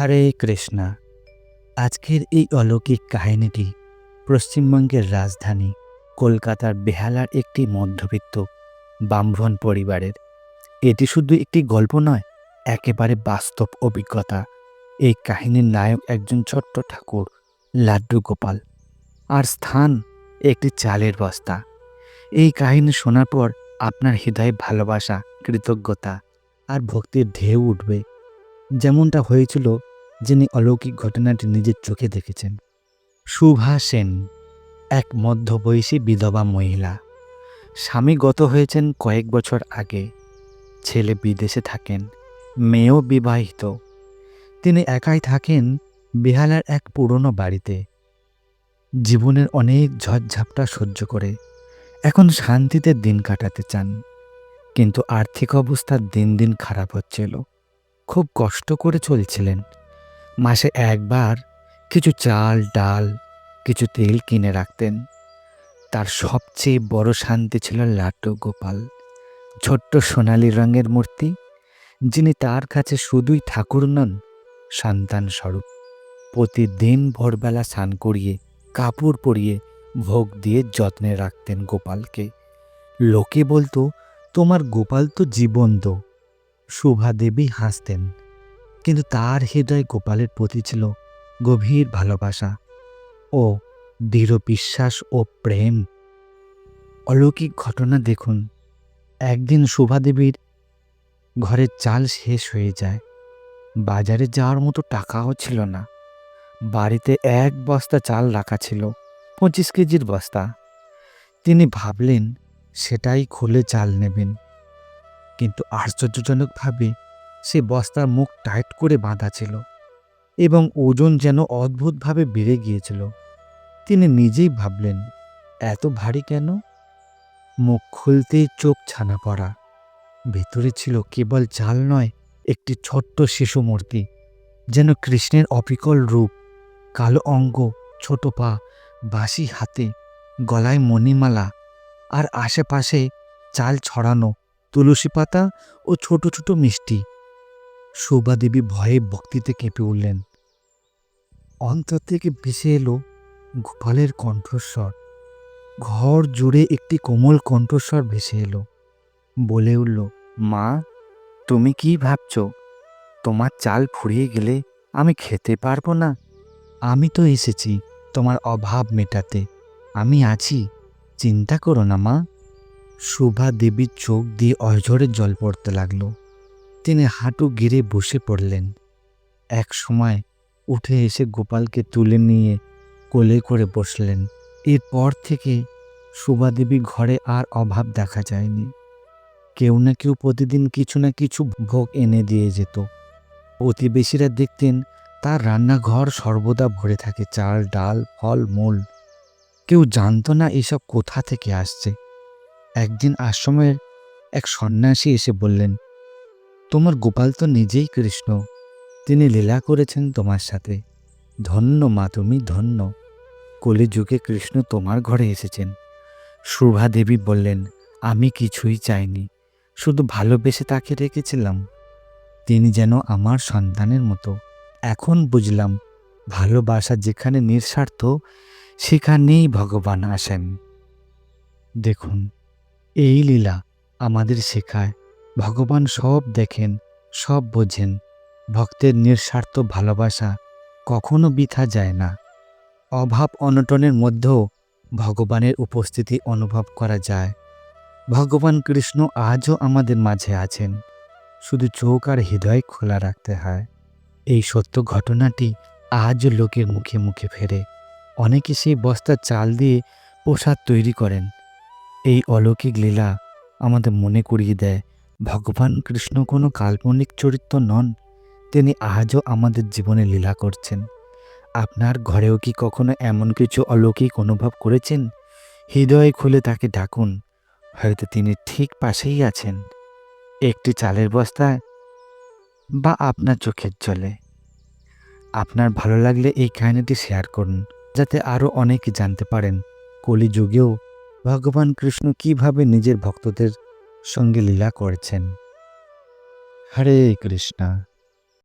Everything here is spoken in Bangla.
হরে কৃষ্ণা। আজকের এই অলৌকিক কাহিনীটি পশ্চিমবঙ্গের রাজধানী কলকাতার বেহালার একটি মধ্যবিত্ত ব্রাহ্মণ পরিবারের। এটি শুধু একটি গল্প নয়, একেবারে বাস্তব অভিজ্ঞতা। এই কাহিনীর নায়ক একজন ছোট্ট ঠাকুর, লাড্ডু গোপাল। আর স্থান একটি চালের বস্তা। এই কাহিনী শোনার পর আপনার হৃদয়ে ভালোবাসা, কৃতজ্ঞতা আর ভক্তির ঢেউ উঠবে। যেমনটা হয়েছিল যিনি অলৌকিক ঘটনাটি নিজের চোখে দেখেছেন। সুভা সেন, এক মধ্যবয়সী বিধবা মহিলা। স্বামী গত হয়েছেন কয়েক বছর আগে। ছেলে বিদেশে থাকেন, মেয়েও বিবাহিত। তিনি একাই থাকেন বেহালার এক পুরনো বাড়িতে। জীবনের অনেক ঝড়ঝাপটা সহ্য করে। এখন শান্তিতে দিন কাটাতে চান। কিন্তু আর্থিক অবস্থা দিন দিন খারাপ হচ্ছিল। খুব কষ্ট করে চলছিলেন। মাসে একবার কিছু চাল, ডাল, কিছু তেল কিনে রাখতেন। তার সবচেয়ে বড় শান্তি ছিল লাট্টু গোপাল, ছোট্ট সোনালি রঙের মূর্তি, যিনি তার কাছে শুধুই ঠাকুর নন, সন্তান স্বরূপ। প্রতিদিন ভোরবেলা স্নান করিয়ে, কাপড় পরিয়ে, ভোগ দিয়ে যত্নে রাখতেন গোপালকে। লোকে বলতো, তোমার গোপাল তো জীবন্ত। শুভা দেবী হাসতেন, কিন্তু তার হৃদয় গোপালের প্রতি ছিল গভীর ভালোবাসা ও দৃঢ় বিশ্বাস ও প্রেম। অলৌকিক ঘটনা দেখুন, একদিন শুভা দেবীর ঘরের চাল শেষ হয়ে যায়, বাজারে যাওয়ার মতো টাকাও ছিল না, বাড়িতে এক বস্তা চাল রাখা ছিল, পঁচিশ কেজির বস্তা। তিনি ভাবলেন, সেটাই খুলে চাল নেবেন। কিন্তু আশ্চর্যজনকভাবে সে বস্তার মুখ টাইট করে বাঁধা ছিল এবং ওজন যেন অদ্ভুতভাবে বেড়ে গিয়েছিল। তিনি নিজেই ভাবলেন, এত ভারী কেন? মুখ খুলতেই চোখ ছানা পড়া। ভেতরে ছিল কেবল চাল নয়, একটি ছোট্ট শিশু মূর্তি, যেন কৃষ্ণের অপিকল রূপ, কালো অঙ্গ, ছোট পা, বাঁশি হাতে, গলায় মণিমালা, আর আশেপাশে চাল ছড়ানো তুলসী পাতা ও ছোট ছোট মিষ্টি। শোভা দেবী ভয়ে ভক্তিতে কেঁপে উঠলেন। অন্তর থেকে ভেসে এলো গোপালের কণ্ঠস্বর। ঘর জুড়ে একটি কোমল কণ্ঠস্বর ভেসে এলো। বলে উঠল, মা, তুমি কি ভাবছ? তোমার চাল ফুরিয়ে গেলে আমি খেতে পারব না? আমি তো এসেছি তোমার অভাব মেটাতে। আমি আছি। চিন্তা করো না, মা। শুভা দেবীর চোখ দিয়ে অঝরে জল পড়তে লাগল। তিনি হাঁটু গিরে বসে পড়লেন। এক সময় উঠে এসে গোপালকে তুলে নিয়ে কোলে করে বসলেন। এরপর থেকে শুভা দেবী ঘরে আর অভাব দেখা যায়নি। কেউ না কেউ প্রতিদিন কিছু না কিছু ভোগ এনে দিয়ে যেত। প্রতিবেশীরা দেখতেন তার রান্নাঘর সর্বদা ভরে থাকে চাল, ডাল, ফল, মূল। কেউ জানতো না এসব কোথা থেকে আসছে। একদিন আশ্রমের এক সন্ন্যাসী এসে বললেন, তোমার গোপাল তো নিজেই কৃষ্ণ। তিনি লীলা করেছেন তোমার সাথে। ধন্য মা তুমি, ধন্য। কলিযুগে কৃষ্ণ তোমার ঘরে এসেছেন। শুভা দেবী বললেন, আমি কিছুই চাইনি। শুধু ভালোবেসে তাকে রেখেছিলাম। তিনি যেন আমার সন্তানের মতো। এখন বুঝলাম, ভালোবাসা যেখানে নিঃস্বার্থ, সেখানেই ভগবান আসেন। দেখুন এই লীলা আমাদের শেখায়। ভগবান সব দেখেন, সব বোঝেন। ভক্তের নিঃস্বার্থ ভালোবাসা কখনো বৃথা যায় না। অভাব অনটনের মধ্যেও ভগবানের উপস্থিতি অনুভব করা যায়। ভগবান কৃষ্ণ আজও আমাদের মাঝে আছেন। শুধু চোখ আর হৃদয় খোলা রাখতে হয়। এই সত্য ঘটনাটি আজও লোকের মুখে মুখে ফেরে। অনেকে সেই বস্তার চাল দিয়ে প্রসাদ তৈরি করেন। এই অলৌকিক লীলা আমাদের মনে করিয়ে দেয়, ভগবান কৃষ্ণ কোনো কাল্পনিক চরিত্র নন, তিনি আজও আমাদের জীবনে লীলা করছেন। আপনার ঘরেও কি কখনো এমন কিছু অলৌকিক অনুভব করেছেন? হৃদয়ে খুলে তাকে ডাকুন, হয়তো তিনি ঠিক পাশেই আছেন। একটি চালের বস্তায় বা আপনার চোখের জলে। আপনার ভালো লাগলে এই কাহিনীটি শেয়ার করুন, যাতে আরও অনেকে জানতে পারেন। কলিযুগেও ভগবান কৃষ্ণ কীভাবে নিজের ভক্তদের সঙ্গে লীলা করেছেন? হরে কৃষ্ণা।